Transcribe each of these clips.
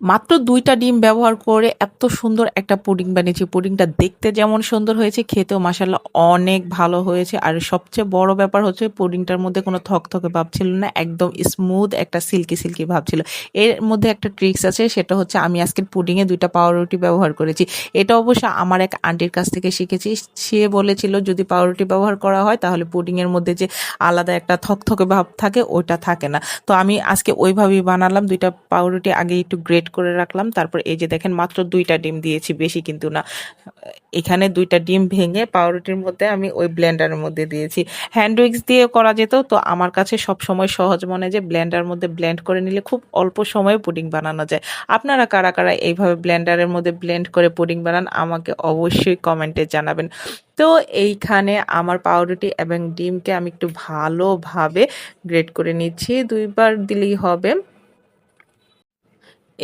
মাত্র দুইটা ডিম ব্যবহার করে এত সুন্দর একটা পুডিং বানিয়েছি। পুডিংটা দেখতে যেমন সুন্দর হয়েছে, খেতেও মাসাল্লাহ অনেক ভালো হয়েছে। আর সবচেয়ে বড় ব্যাপার হচ্ছে, পুডিংটার মধ্যে কোনো থকথকে ভাব ছিল না, একদম স্মুথ একটা সিল্কি সিল্কি ভাব ছিল। এর মধ্যে একটা ট্রিক্স আছে, সেটা হচ্ছে আমি আজকের পুডিংয়ে দুইটা পাউরুটি ব্যবহার করেছি। এটা অবশ্য আমার এক আন্টির কাছ থেকে শিখেছি। সে বলেছিল, যদি পাউরুটি ব্যবহার করা হয়, তাহলে পুডিংয়ের মধ্যে যে আলাদা একটা থকথকে ভাব থাকে ওইটা থাকে না। তো আমি আজকে ওইভাবেই বানালাম। দুইটা পাউরুটি আগে একটু গ্রেট করে রাখলাম। তারপর এই যে দেখেন, মাত্র দুইটা ডিম দিয়েছি, বেশি কিন্তু না। এখানে দুইটা ডিম ভেঙে পাউরুটির মধ্যে আমি ওই ব্লেন্ডারের মধ্যে দিয়েছি। হ্যান্ড উইক্স দিয়ে করা যেত, তো আমার কাছে সব সময় সহজ মনে যে ব্লেন্ডার মধ্যে ব্লেন্ড করে নিলে খুব অল্প সময়ে পুডিং বানানো যায়। আপনারা কারা কারা এইভাবে ব্লেন্ডারের মধ্যে ব্লেন্ড করে পুডিং বানান, আমাকে অবশ্যই কমেন্টে জানাবেন। তো এইখানে আমার পাউরুটি এবং ডিমকে আমি একটু ভালোভাবে গ্রেট করে নিচ্ছি। দুইবার দিলেই হবে।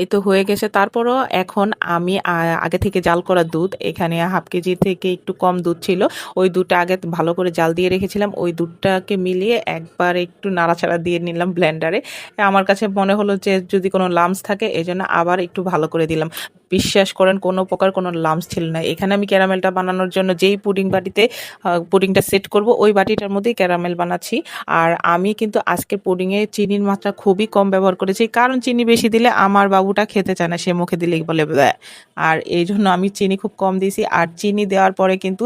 এই তো হয়ে গেছে। তারপরও এখন আমি আগে থেকে জাল করা দুধ, এখানে হাফ কেজি থেকে একটু কম দুধ ছিল। ওই দুধটা আগে ভালো করে জাল দিয়ে রেখেছিলাম। ওই দুধটাকে মিলিয়ে একবার একটু নাড়াচাড়া দিয়ে নিলাম ব্লেন্ডারে আমার কাছে মনে হলো যে, যদি কোনো লামস থাকে এই জন্য আবার একটু ভালো করে দিলাম। বিশ্বাস করেন, কোনো প্রকার কোনো লামস ছিল না। এখানে আমি ক্যারামেলটা বানানোর জন্য যেই পুডিং বাটিতে পুডিংটা সেট করব, ওই বাটিটার মধ্যেই ক্যারামেল বানাচ্ছি। আর আমি কিন্তু আজকের পুডিংয়ে চিনির মাত্রা খুবই কম ব্যবহার করেছি। কারণ চিনি বেশি দিলে আমার বাবুটা খেতে চায় না, সে মুখে দিলেই বলে। আর এই জন্য আমি চিনি খুব কম দিয়েছি। আর চিনি দেওয়ার পরে কিন্তু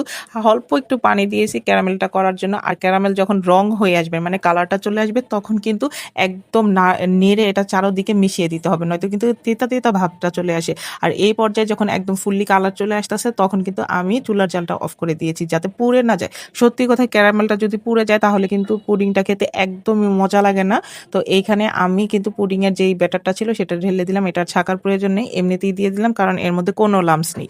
অল্প একটু পানি দিয়েছি ক্যারামেলটা করার জন্য। আর ক্যারামেল যখন রং হয়ে আসবে মানে কালারটা চলে আসবে, তখন কিন্তু একদম না, নেড়ে এটা চারোদিকে মিশিয়ে দিতে হবে। নয়তো কিন্তু তেতা তেতা ভাবটা চলে আসে। আর এই পর্যায়ে যখন একদম ফুললি কালার চলে আসতেছে, তখন কিন্তু আমি চুলার জালটা অফ করে দিয়েছি যাতে পুড়ে না যায়। সত্যি কথা, ক্যারামেলটা যদি পুড়ে যায়, তাহলে কিন্তু পুডিংটা খেতে একদমই মজা লাগে না। তো এইখানে আমি কিন্তু পুডিংয়ের যেই ব্যাটারটা ছিল, সেটা ঢেলে দিলাম। এটা ছাকার প্রয়োজন নেই, এমনিতেই দিয়ে দিলাম, কারণ এর মধ্যে কোনো লামস নেই।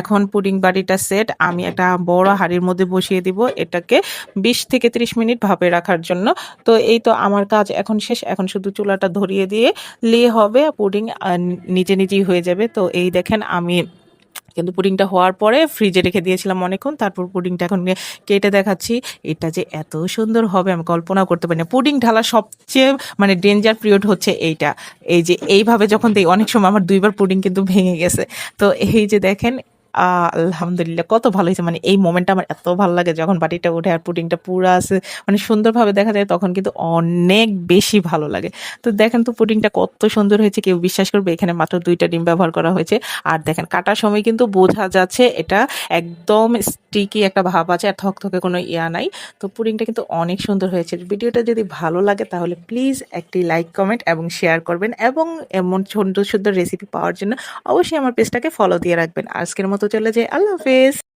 এখন পুডিং বাড়িটা সেট, আমি একটা বড় হাড়ির মধ্যে বসিয়ে দিব এটাকে বিশ থেকে ত্রিশ মিনিট ভাপে রাখার জন্য। তো এই তো আমার কাজ এখন শেষ, এখন শুধু চুলাটা ধরিয়ে দিয়ে, লে হবে পুডিং নিজে নিজেই হয়ে যাবে। তো এই দেখেন আমি কিন্তু পুডিংটা হওয়ার পরে ফ্রিজে রেখে দিয়েছিলাম অনেকক্ষণ, তারপর পুডিংটা এখন কেটে দেখাচ্ছি। এটা যে এত সুন্দর হবে, আমি কল্পনা করতে পারি না। পুডিং ঢালা সবচেয়ে মানে ডেঞ্জার পিরিয়ড হচ্ছে এইটা। এই যে এইভাবে যখন দিই, অনেক সময় আমার দুইবার পুডিং কিন্তু ভেঙে গেছে। তো এই যে দেখেন আলহামদুলিল্লাহ, কত ভালো হয়েছে। মানে এই মোমেন্টটা আমার এত ভালো লাগে যখন বাটিটা উঠে আর পুডিংটা পুরা আছে। মানে সুন্দরভাবে দেখা যায় তখন কিন্তু অনেক বেশি ভালো লাগে। তো দেখেন তো পুডিংটা কত সুন্দর হয়েছে, কেউ বিশ্বাস করবে এখানে মাত্র দুইটা ডিম ব্যবহার করা হয়েছে। আর দেখেন কাটার সময় কিন্তু বোঝা যাচ্ছে এটা একদম স্টিকি একটা ভাব আছে আর থকথকে কোনো ইয়া নাই। তো পুডিংটা কিন্তু অনেক সুন্দর হয়েছে। ভিডিওটা যদি ভালো লাগে তাহলে প্লিজ একটি লাইক কমেন্ট এবং শেয়ার করবেন এবং এমন সুন্দর সুন্দর রেসিপি পাওয়ার জন্য অবশ্যই আমার পেজটাকে ফলো দিয়ে রাখবেন। আজকের মতো চলে যাই আল্লাহ হাফেজ।